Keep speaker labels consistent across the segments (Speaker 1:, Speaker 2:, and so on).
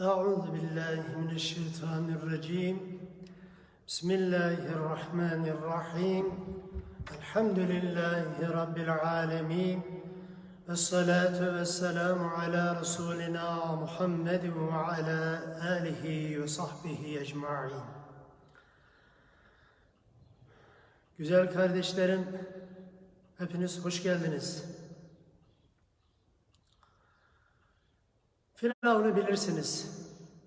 Speaker 1: أعوذ بالله من الشيطان الرجيم بسم الله الرحمن الرحيم الحمد لله رب العالمين والصلاة والسلام على رسولنا محمد وعلى آله وصحبه أجمعين Güzel kardeşlerim, hepiniz hoş geldiniz. Firavun'u bilirsiniz.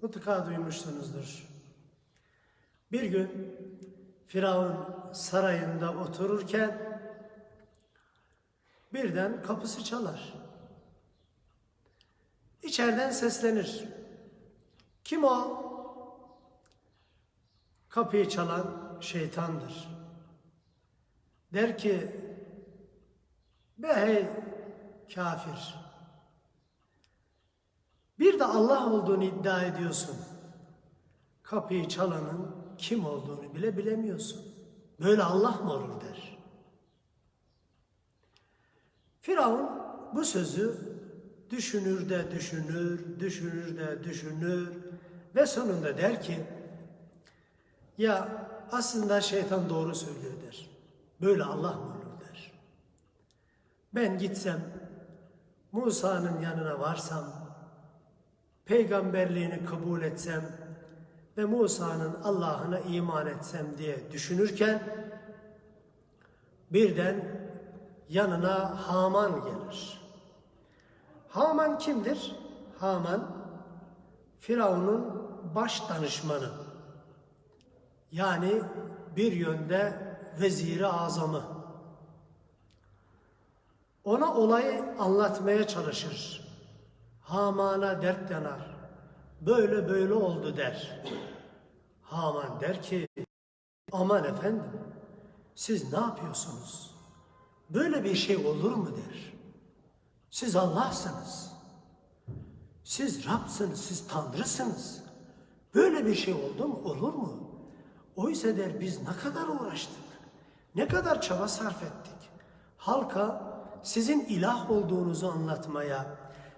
Speaker 1: Mutlaka duymuşsunuzdur. Bir gün Firavun sarayında otururken birden kapısı çalar. İçeriden seslenir. Kim o? Kapıyı çalan şeytandır. Der ki, be hey kafir, bir de Allah olduğunu iddia ediyorsun. Kapıyı çalanın kim olduğunu bile bilemiyorsun. Böyle Allah mı olur der. Firavun bu sözü düşünür de düşünür, düşünür de düşünür ve sonunda der ki ya aslında şeytan doğru söylüyor der. Böyle Allah mı olur der. Ben gitsem Musa'nın yanına varsam peygamberliğini kabul etsem ve Musa'nın Allah'ına iman etsem diye düşünürken birden yanına Haman gelir. Haman kimdir? Haman Firavun'un baş danışmanı. Yani bir yönde veziri azamı. Ona olayı anlatmaya çalışır. Haman'a dert yanar. Böyle böyle oldu der. Haman der ki aman efendim siz ne yapıyorsunuz? Böyle bir şey olur mu der. Siz Allah'sınız. Siz Rab'sınız, siz Tanrısınız. Böyle bir şey oldu mu? Olur mu? Oysa der biz ne kadar uğraştık. Ne kadar çaba sarf ettik. Halka sizin ilah olduğunuzu anlatmaya,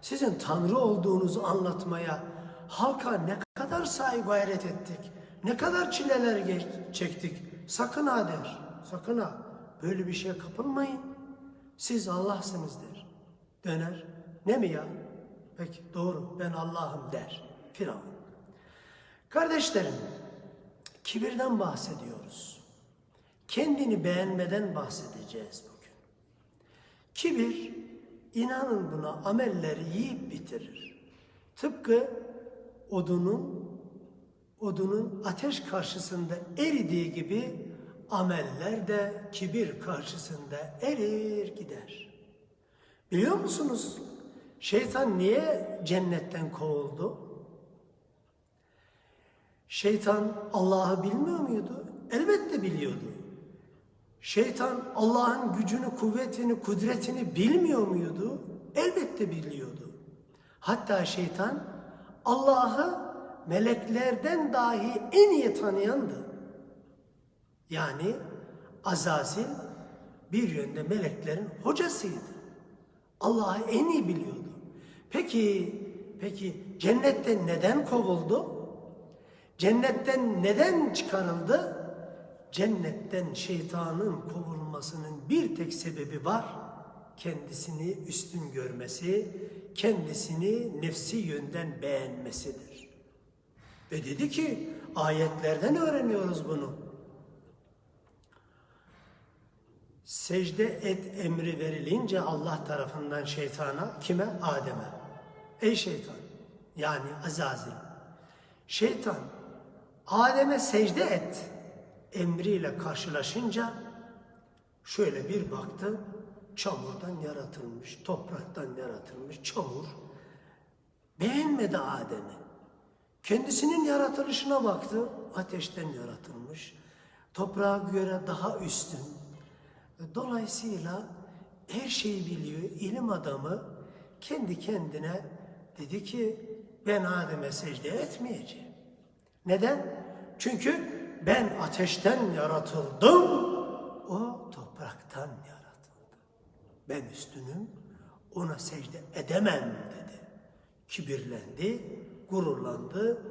Speaker 1: sizin Tanrı olduğunuzu anlatmaya halka ne kadar sahi gayret ettik. Ne kadar çileler çektik. Sakın ha der. Sakın ha. Böyle bir şeye kapılmayın. Siz Allah'sınız der. Döner. Ne mi ya? Peki doğru ben Allah'ım der. Firavun. Kardeşlerim kibirden bahsediyoruz. Kendini beğenmeden bahsedeceğiz bugün. Kibir İnanın buna amelleri yiyip bitirir. Tıpkı odunun odunun ateş karşısında eridiği gibi ameller de kibir karşısında erir gider. Biliyor musunuz? Şeytan niye cennetten kovuldu? Şeytan Allah'ı bilmiyor muydu? Elbette biliyordu. Şeytan Allah'ın gücünü, kuvvetini, kudretini bilmiyor muydu? Elbette biliyordu. Hatta şeytan Allah'ı meleklerden dahi en iyi tanıyandı. Yani Azazil bir yönde meleklerin hocasıydı. Allah'ı en iyi biliyordu. Peki, peki cennetten neden kovuldu? Cennetten neden çıkarıldı? Cennetten şeytanın kovulmasının bir tek sebebi var. Kendisini üstün görmesi, kendisini nefsi yönden beğenmesidir. Ve dedi ki ayetlerden öğreniyoruz bunu. Secde et emri verilince Allah tarafından şeytana kime? Adem'e. Ey şeytan yani Azazil. Şeytan Adem'e secde et emriyle karşılaşınca şöyle bir baktı çamurdan yaratılmış, topraktan yaratılmış çamur. Beğenmedi Adem'i. Kendisinin yaratılışına baktı, ateşten yaratılmış. Toprağa göre daha üstün. Dolayısıyla her şeyi biliyor, ilim adamı kendi kendine dedi ki ben Adem'e secde etmeyeceğim. Neden? Çünkü ben ateşten yaratıldım, o topraktan yaratıldı. Ben üstünüm, ona secde edemem dedi. Kibirlendi, gururlandı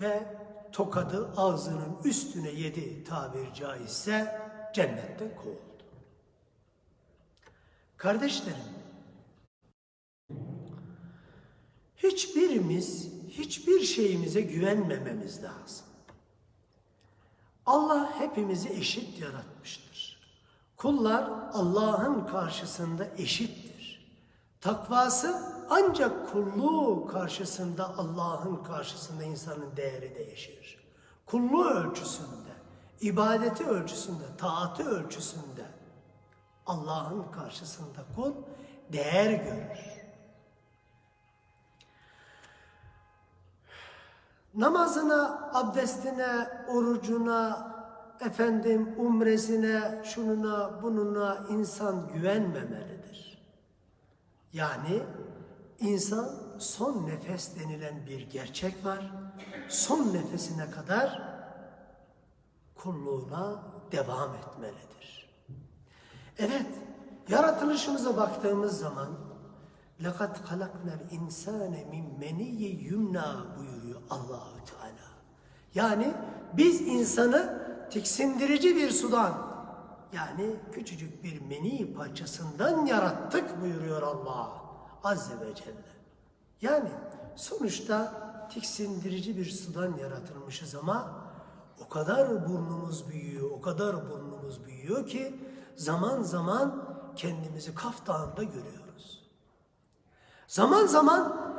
Speaker 1: ve tokadı ağzının üstüne yedi tabir caizse cennetten kovuldu. Kardeşlerim, hiçbirimiz hiçbir şeyimize güvenmememiz lazım. Allah hepimizi eşit yaratmıştır. Kullar Allah'ın karşısında eşittir. Takvası ancak kulluğu karşısında Allah'ın karşısında insanın değeri değişir. Kulluğu ölçüsünde, ibadeti ölçüsünde, taatı ölçüsünde Allah'ın karşısında kul değer görür. Namazına, abdestine, orucuna, efendim umresine, şununa, bununa insan güvenmemelidir. Yani insan son nefes denilen bir gerçek var. Son nefesine kadar kulluğuna devam etmelidir. Evet, yaratılışımıza baktığımız zaman لَقَدْ خَلَقْنَا الْاِنْسَانَ مِنْ مَنِيِّ yumna buyuruyor Allahu Teala. Yani biz insanı tiksindirici bir sudan yani küçücük bir meni parçasından yarattık buyuruyor Allah Azze ve Celle. Yani sonuçta tiksindirici bir sudan yaratılmışız ama o kadar burnumuz büyüyor, o kadar burnumuz büyüyor ki zaman zaman kendimizi Kaf Dağı'nda görüyoruz. Zaman zaman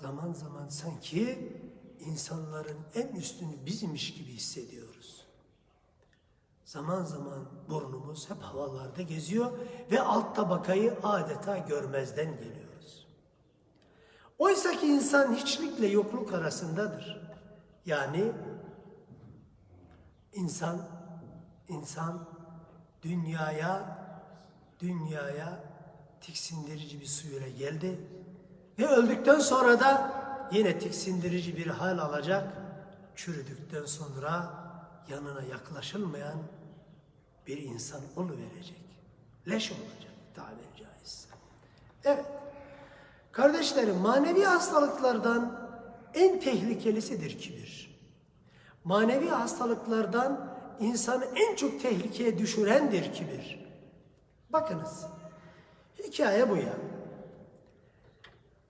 Speaker 1: zaman zaman sanki insanların en üstünü bizmiş gibi hissediyoruz. Zaman zaman burnumuz hep havalarda geziyor ve alt tabakayı adeta görmezden geliyoruz. Oysa ki insan hiçlikle yokluk arasındadır. Yani insan insan dünyaya dünyaya tiksindirici bir suyla geldi ve öldükten sonra da yine tiksindirici bir hal alacak. Çürüdükten sonra yanına yaklaşılmayan bir insan verecek. Leş olacak tabiri caizse. Evet. Kardeşlerim manevi hastalıklardan en tehlikelisidir kibir. Manevi hastalıklardan insanı en çok tehlikeye düşürendir kibir. Bakınız. Hikaye bu ya.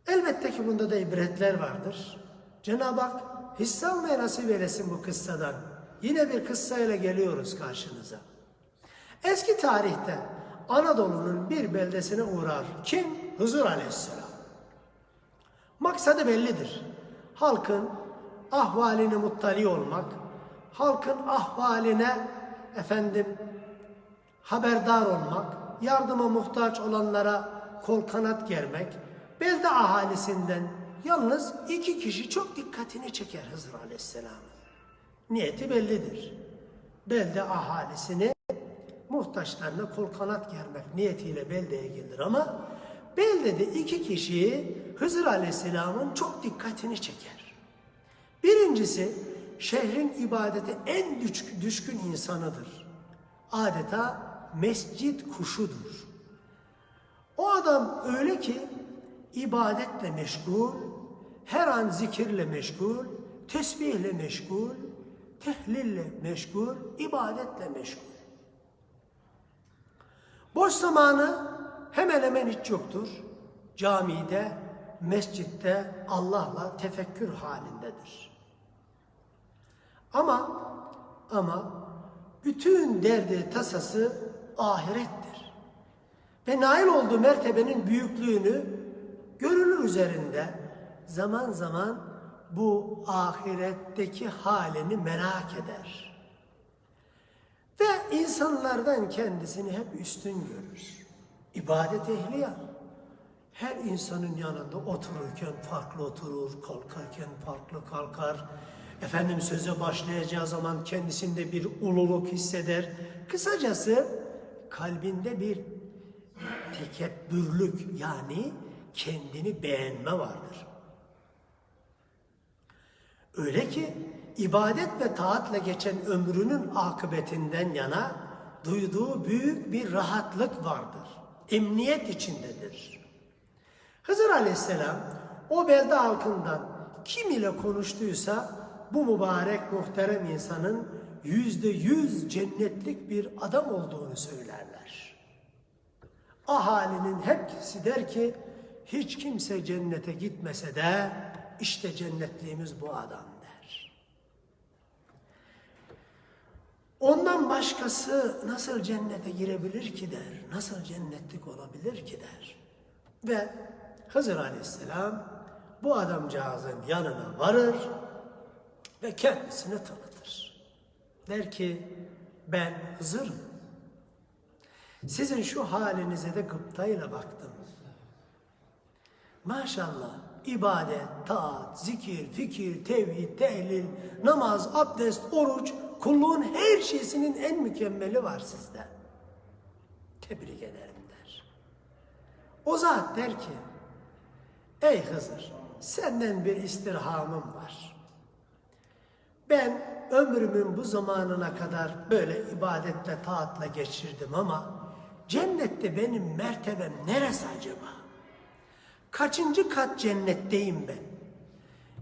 Speaker 1: Elbette ki bunda da ibretler vardır. Cenab-ı Hak hisse almaya nasip eylesin bu kıssadan. Yine bir kıssayla geliyoruz karşınıza. Eski tarihte Anadolu'nun bir beldesine uğrar. Kim? Hızır Aleyhisselam. Maksadı bellidir. Halkın ahvalini muttali olmak, halkın ahvaline efendim haberdar olmak, yardıma muhtaç olanlara kol kanat germek, belde ahalisinden yalnız iki kişi çok dikkatini çeker Hızır Aleyhisselam'ın. Niyeti bellidir. Belde ahalisini muhtaçlarına kol kanat germek niyetiyle beldeye gelir ama beldede iki kişi Hızır Aleyhisselam'ın çok dikkatini çeker. Birincisi şehrin ibadete en düşkün insanıdır. Adeta mescit kuşudur. O adam öyle ki ibadetle meşgul, her an zikirle meşgul, tesbihle meşgul, tehlille meşgul, ibadetle meşgul. Boş zamanı hemen hemen hiç yoktur. Camide, mescitte Allah'la tefekkür halindedir. Ama ama bütün derdi tasası ahirettir. Ve nail olduğu mertebenin büyüklüğünü görülür üzerinde zaman zaman bu ahiretteki halini merak eder. Ve insanlardan kendisini hep üstün görür. İbadet ehli ya. Her insanın yanında otururken farklı oturur, kalkarken farklı kalkar. Efendim söze başlayacağı zaman kendisinde bir ululuk hisseder. Kısacası kalbinde bir tekebbürlük yani kendini beğenme vardır. Öyle ki ibadet ve taatla geçen ömrünün akıbetinden yana duyduğu büyük bir rahatlık vardır. Emniyet içindedir. Hızır Aleyhisselam o belde halkından kim ile konuştuysa bu mübarek muhterem insanın yüzde yüz cennetlik bir adam olduğunu söylerler. Ahalinin hepsi der ki hiç kimse cennete gitmese de işte cennetliğimiz bu adam der. Ondan başkası nasıl cennete girebilir ki der, nasıl cennetlik olabilir ki der. Ve Hızır Aleyhisselam bu adamcağızın yanına varır ve kendisini tanıtır. Der ki ben Hızır'ım. Sizin şu halinize de gıptayla baktım. Maşallah ibadet, taat, zikir, fikir, tevhid, tehlil, namaz, abdest, oruç, kulluğun her şeysinin en mükemmeli var sizde. Tebrik ederim der. O zat der ki, ey Hızır senden bir istirhamım var. Ben ömrümün bu zamanına kadar böyle ibadetle, taatla geçirdim ama cennette benim mertebem neresi acaba? Kaçıncı kat cennetteyim ben?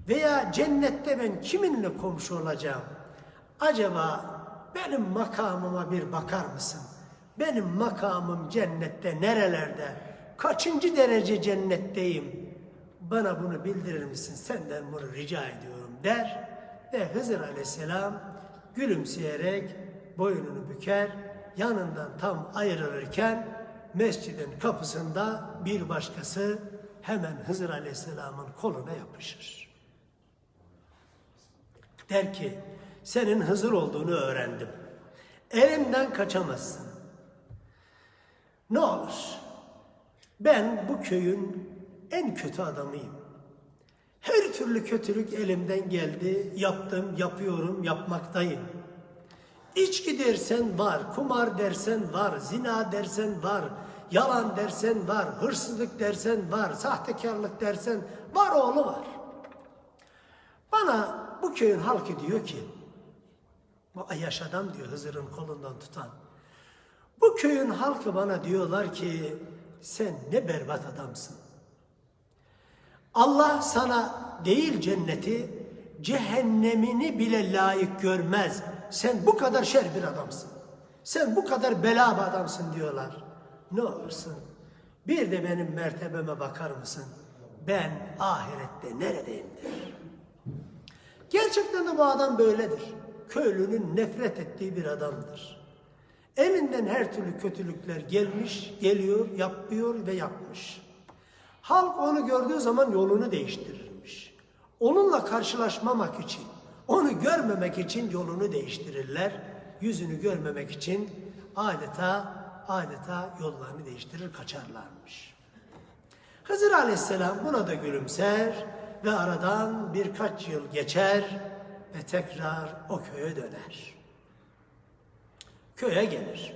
Speaker 1: Veya cennette ben kiminle komşu olacağım? Acaba benim makamıma bir bakar mısın? Benim makamım cennette nerelerde? Kaçıncı derece cennetteyim? Bana bunu bildirir misin? Senden bunu rica ediyorum der ve Hızır Aleyhisselam gülümseyerek boynunu büker. Yanından tam ayrılırken mescidin kapısında bir başkası hemen Hızır Aleyhisselam'ın koluna yapışır. Der ki, senin Hızır olduğunu öğrendim. Elimden kaçamazsın. Ne olur, ben bu köyün en kötü adamıyım. Her türlü kötülük elimden geldi, yaptım, yapıyorum, yapmaktayım. İçki dersen var, kumar dersen var, zina dersen var, yalan dersen var, hırsızlık dersen var, sahtekarlık dersen var oğlu var. Bana bu köyün halkı diyor ki, bu Ayyaş adam diyor Hızır'ın kolundan tutan. Bu köyün halkı bana diyorlar ki sen ne berbat adamsın. Allah sana değil cenneti, cehennemini bile layık görmez. Sen bu kadar şer bir adamsın. Sen bu kadar bela bir adamsın diyorlar. Ne olursun bir de benim mertebeme bakar mısın? Ben ahirette neredeyim der. Gerçekten de bu adam böyledir. Köylünün nefret ettiği bir adamdır. Elinden her türlü kötülükler gelmiş, geliyor, yapıyor ve yapmış. Halk onu gördüğü zaman yolunu değiştirirmiş. Onunla karşılaşmamak için, onu görmemek için yolunu değiştirirler. Yüzünü görmemek için adeta adeta yollarını değiştirir kaçarlarmış. Hızır Aleyhisselam buna da gülümser ve aradan birkaç yıl geçer ve tekrar o köye döner. Köye gelir.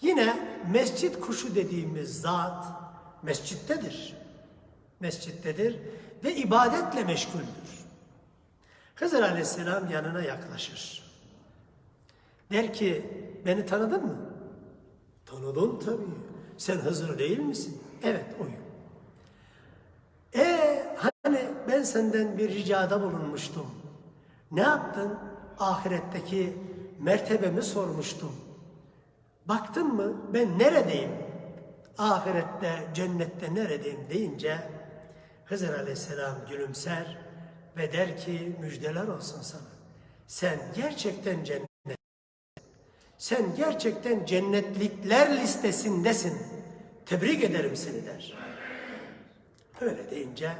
Speaker 1: Yine mescit kuşu dediğimiz zat mescittedir. Mescittedir ve ibadetle meşguldür. Hızır Aleyhisselam yanına yaklaşır. Der ki beni tanıdın mı? Tanıdım tabii. Sen Hızır değil misin? Evet oyum. E hani ben senden bir ricada bulunmuştum. Ne yaptın? Ahiretteki mertebemi sormuştum. Baktın mı ben neredeyim? Ahirette, cennette neredeyim deyince Hızır Aleyhisselam gülümser ve der ki müjdeler olsun sana. Sen gerçekten cennet sen gerçekten cennetlikler listesindesin. Tebrik ederim seni der. Öyle deyince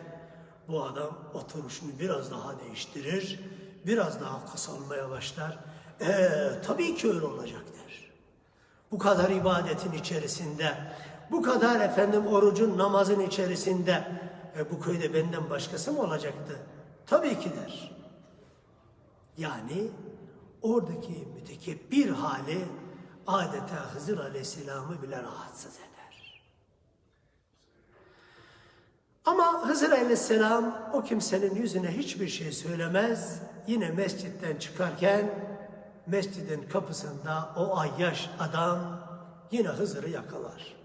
Speaker 1: bu adam oturuşunu biraz daha değiştirir, biraz daha kısalmaya başlar. Ee, tabii ki öyle olacak der. Bu kadar ibadetin içerisinde, bu kadar efendim orucun, namazın içerisinde e, bu köyde benden başkası mı olacaktı? Tabii ki der. Yani oradaki mütekebbir hali adeta Hızır Aleyhisselam'ı bile rahatsız eder. Ama Hızır Aleyhisselam o kimsenin yüzüne hiçbir şey söylemez. Yine mescitten çıkarken mescidin kapısında o ayyaş adam yine Hızır'ı yakalar.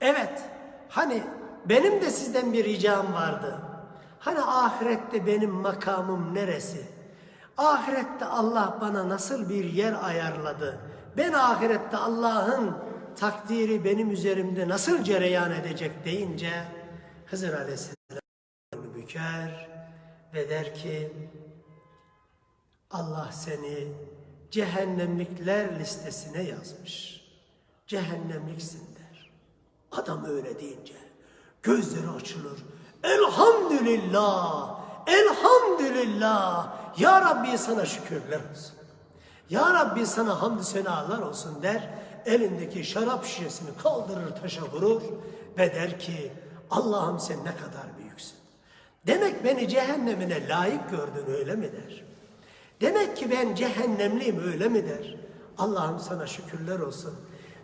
Speaker 1: Evet, hani benim de sizden bir ricam vardı. Hani ahirette benim makamım neresi? Ahirette Allah bana nasıl bir yer ayarladı? Ben ahirette Allah'ın takdiri benim üzerimde nasıl cereyan edecek deyince Hızır Aleyhisselam büker ve der ki Allah seni cehennemlikler listesine yazmış. Cehennemliksin der. Adam öyle deyince gözleri açılır. Elhamdülillah, elhamdülillah. Ya Rabbi sana şükürler olsun. Ya Rabbi sana hamdü senalar olsun der. Elindeki şarap şişesini kaldırır taşa vurur ve der ki Allah'ım sen ne kadar büyüksün. Demek beni cehennemine layık gördün öyle mi der. Demek ki ben cehennemliyim öyle mi der. Allah'ım sana şükürler olsun.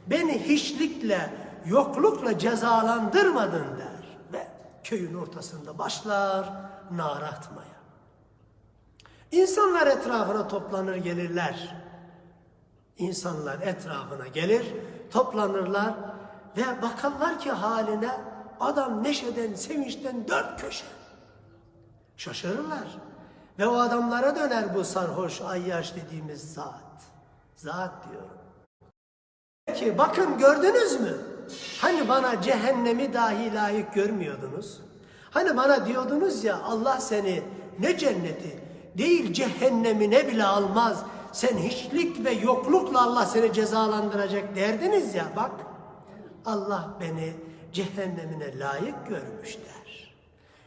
Speaker 1: Beni hiçlikle, yoklukla cezalandırmadın der. Ve köyün ortasında başlar nar atmaya. İnsanlar etrafına toplanır gelirler. İnsanlar etrafına gelir, toplanırlar ve bakarlar ki haline adam neşeden, sevinçten dört köşe. Şaşırırlar. Ve o adamlara döner bu sarhoş ayyaş dediğimiz zat. Zat diyorum. Ki bakın gördünüz mü? Hani bana cehennemi dahi layık görmüyordunuz? Hani bana diyordunuz ya Allah seni ne cenneti değil cehennemine bile almaz. Sen hiçlik ve yoklukla Allah seni cezalandıracak derdiniz ya bak. Allah beni cehennemine layık görmüş der.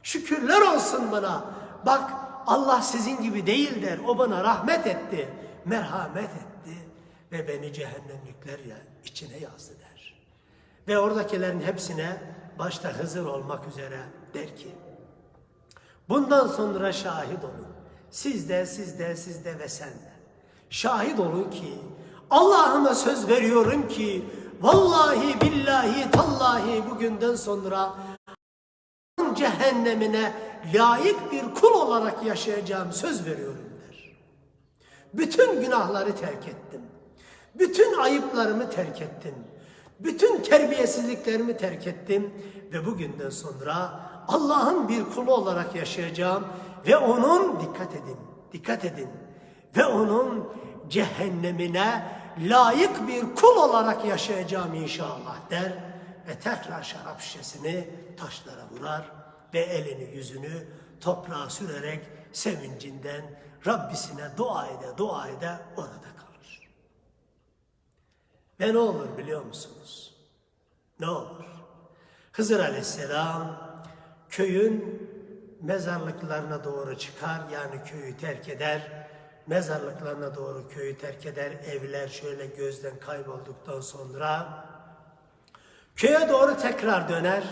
Speaker 1: Şükürler olsun bana. Bak Allah sizin gibi değil der. O bana rahmet etti, merhamet etti ve beni cehennemlikler içine yazdı der. Ve oradakilerin hepsine başta Hızır olmak üzere der ki bundan sonra şahit olun. Siz de, siz de, siz de ve sen de. Şahit olun ki Allah'ıma söz veriyorum ki vallahi billahi tallahi bugünden sonra cehennemine layık bir kul olarak yaşayacağım söz veriyorum der. Bütün günahları terk ettim. Bütün ayıplarımı terk ettim. Bütün terbiyesizliklerimi terk ettim ve bugünden sonra Allah'ın bir kulu olarak yaşayacağım ve onun dikkat edin, dikkat edin ve onun cehennemine layık bir kul olarak yaşayacağım inşallah der ve tekrar şarap şişesini taşlara vurar ve elini yüzünü toprağa sürerek sevincinden Rabbisine dua ede dua ede orada kalır. Ve ne olur biliyor musunuz? Ne olur? Hızır Aleyhisselam köyün mezarlıklarına doğru çıkar yani köyü terk eder. Mezarlıklarına doğru köyü terk eder. Evler şöyle gözden kaybolduktan sonra köye doğru tekrar döner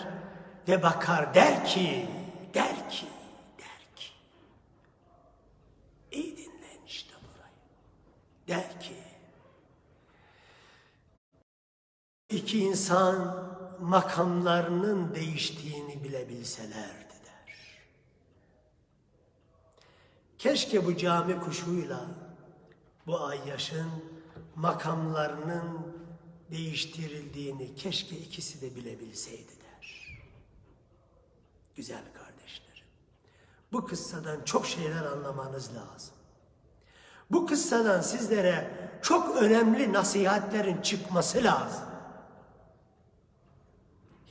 Speaker 1: ve bakar der ki, der ki, der ki. İyi dinleyin işte burayı. Der ki, iki insan makamlarının değiştiğini bile bilselerdi der. Keşke bu cami kuşuyla bu ayyaşın makamlarının değiştirildiğini keşke ikisi de bilebilseydi der. Güzel kardeşlerim. Bu kıssadan çok şeyler anlamanız lazım. Bu kıssadan sizlere çok önemli nasihatlerin çıkması lazım.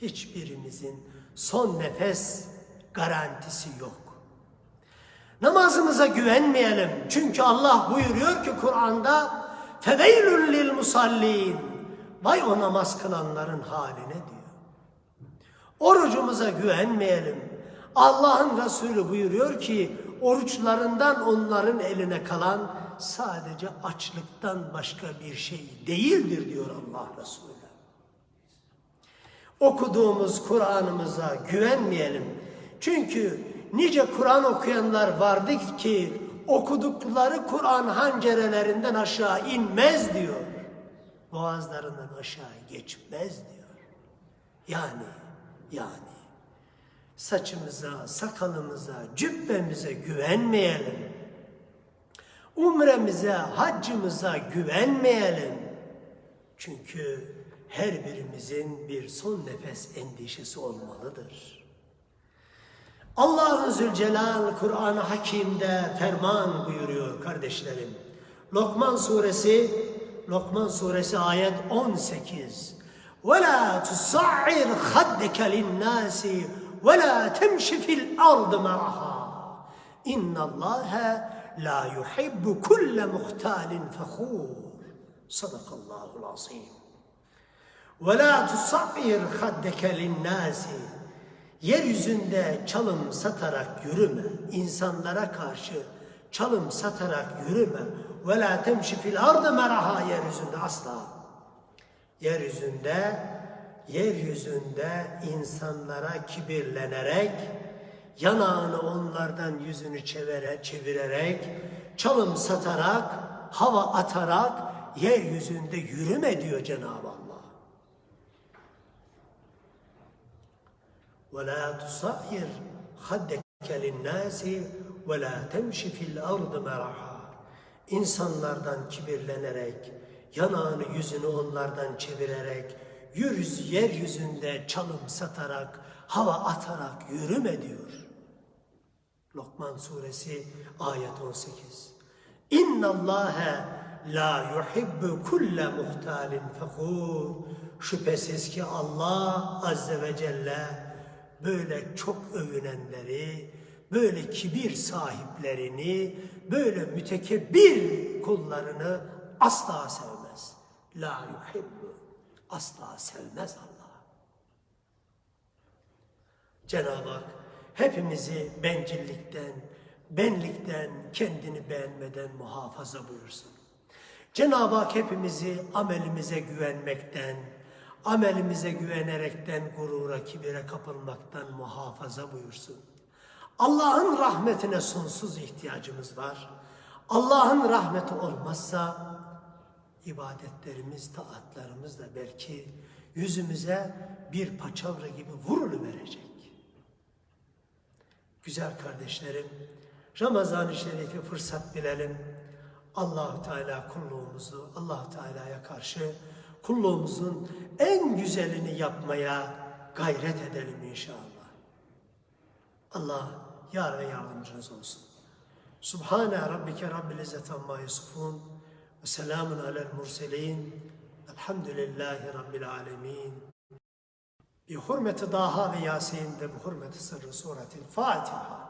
Speaker 1: Hiçbirimizin son nefes garantisi yok. Namazımıza güvenmeyelim. Çünkü Allah buyuruyor ki Kur'an'da feveylül lil musallin. Vay o namaz kılanların haline diyor. Orucumuza güvenmeyelim. Allah'ın Resulü buyuruyor ki oruçlarından onların eline kalan sadece açlıktan başka bir şey değildir diyor Allah Resulü. Okuduğumuz Kur'an'ımıza güvenmeyelim. Çünkü nice Kur'an okuyanlar vardı ki okudukları Kur'an hancerelerinden aşağı inmez diyor. Boğazlarından aşağı geçmez diyor. Yani, yani saçımıza, sakalımıza, cübbemize güvenmeyelim. Umremize, haccımıza güvenmeyelim. Çünkü her birimizin bir son nefes endişesi olmalıdır. Allahu Zülcelal Kur'an-ı Hakim'de ferman buyuruyor kardeşlerim. Lokman suresi Lokman suresi ayet 18. وَلَا تُصَعِّرْ خَدَّكَ لِلنَّاسِ وَلَا تَمْشِ فِي الْأَرْضِ مَرَحًا اِنَّ اللّٰهَ لَا يُحِبُّ كُلَّ مُخْتَالٍ فَخُورٍ Sadakallahul azim. Ve la tusabbir haddeke linnâsi. Yeryüzünde çalım satarak yürüme. İnsanlara karşı çalım satarak yürüme. Ve la temşi fil ardı meraha yeryüzünde asla. Yeryüzünde yeryüzünde insanlara kibirlenerek yanağını onlardan yüzünü çevire, çevirerek çalım satarak hava atarak yeryüzünde yürüme diyor Cenab-ı Allah. وَلَا تُصَعِّرْ خَدَّكَ لِلنَّاسِ وَلَا تَمْشِ فِي الْأَرْضِ مَرَحًا İnsanlardan kibirlenerek, yanağını yüzünü onlardan çevirerek, yüz, yeryüzünde çalım satarak, hava atarak yürüme diyor. Lokman suresi ayet 18. İnna Allahe la yuhibbu kulle muhtalin fekhur. Şüphesiz ki Allah azze ve celle böyle çok övünenleri, böyle kibir sahiplerini, böyle mütekebbir kullarını asla sevmez. La yuhibbu. Asla sevmez Allah. Cenab-ı Hak hepimizi bencillikten, benlikten, kendini beğenmeden muhafaza buyursun. Cenab-ı Hak hepimizi amelimize güvenmekten, amelimize güvenerekten gurura, kibire kapılmaktan muhafaza buyursun. Allah'ın rahmetine sonsuz ihtiyacımız var. Allah'ın rahmeti olmazsa ibadetlerimiz, taatlarımız da belki yüzümüze bir paçavra gibi vuruluverecek. Güzel kardeşlerim, Ramazan-ı Şerif'i fırsat bilelim. Allahu Teala kulluğumuzu Allah Teala'ya karşı kulluğumuzun en güzelini yapmaya gayret edelim inşallah. Allah yar ve yardımcınız olsun. Subhane rabbike rabbil izzeti amma yasifun ve selamun alel murselin elhamdülillahi rabbil alemin. Bi hurmeti Daha ve Yasin'de bu hurmeti sırrı suretil Fatiha.